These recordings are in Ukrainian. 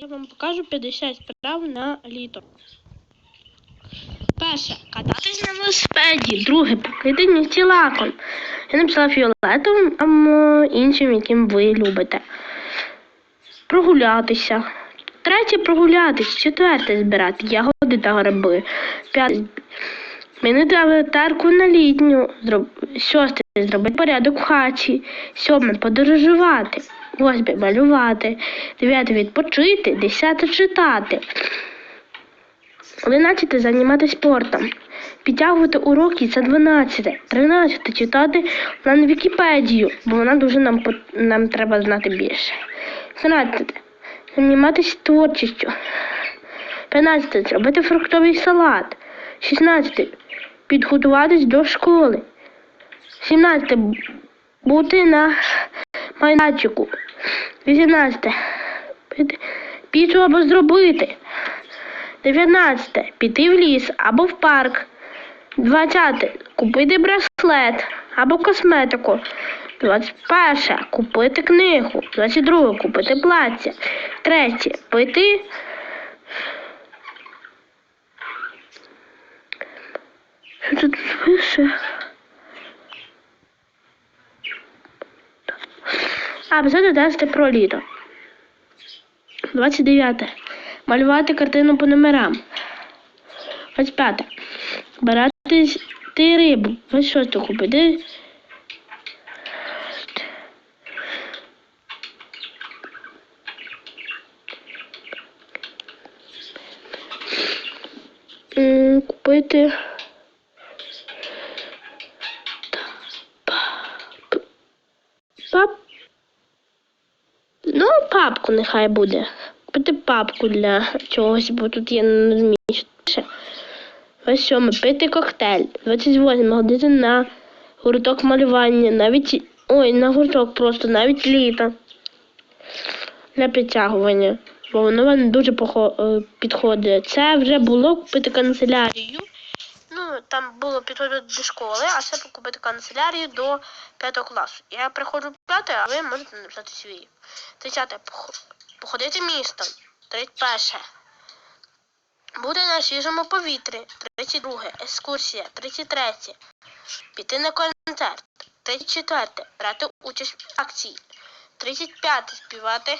я вам покажу 50 справ на літо. Перше, кататись на велосипеді. Друге, покрити нігті лаком. Я написала фіолетовим або іншим, яким ви любите. Прогулятися. Третє прогулятись. Четверте збирати ягоди та гриби. П'яте змінити аватарку на літню. Зроб- Шосте зробити порядок в хаті. Сьоме подорожувати. Восьме малювати. Дев'яте відпочити. Десяте читати. Одинадцяте займатися спортом. Підтягувати уроки це 12. 13 читати на Вікіпедію, бо вона дуже нам нам треба знати більше. 14. Займатися творчістю. 15. Зробити фруктовий салат. 16. Підготуватись до школи. 17. Бути на майданчику. 18. Піти- Піцу або зробити. 19. Піти в ліс або в парк. 20. Купити браслет або косметику. 21. Купити книгу. 22. Купити плаття. 3. Пити. Що тут пише? А, писати тести про літо. 29. Малювати картину по номерам. 25. Брати ти рибу. 26. Купити. Купити. Ну, папку нехай буде. Купити папку для чогось, бо тут я не розумію. 27. Пити коктейль. 28. Ходити на гурток малювання. Навіть. Ой, на гурток просто, навіть літо. Для підтягування. Бо воно вам дуже е, підходить. Це вже було купити канцелярію. Там було підходити до школи, а це купити канцелярію до 5 класу. Я приходжу 5, а ви можете написати свій. 30. Походити містом. 31. Бути на свіжому повітрі. 32. Екскурсія. 33. Піти на концерт. 34. Брати участь в акції. 35. Співати.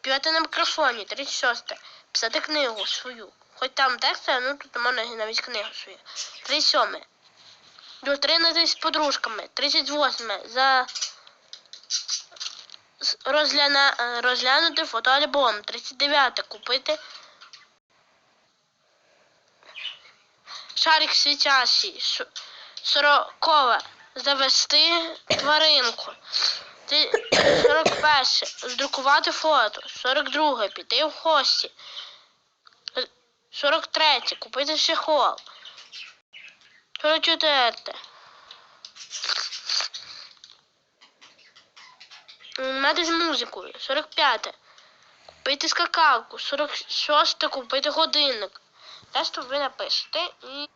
Співати на мікрофоні. 36. Писати книгу свою. Хоч там текст, ну тут можна і навіть книгу свою. 37. Зустрінутися з подружками. 38. За розгляна... е, розглянути фотоальбом. 39. Купити шарик світящий. Ш- 40. Завести тваринку. 41. Здрукувати фото. 42. Піти в гості. 43. Купити чехол. 44. Мати з музикою. 45. Купити скакалку. 46. Купити годинник. Решту ви напишете і,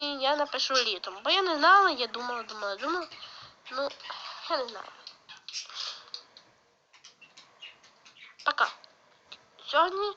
і я напишу літом. Бо я не знала, я думала, думала, думала. Ну, я не знала. Пока. Сьогодні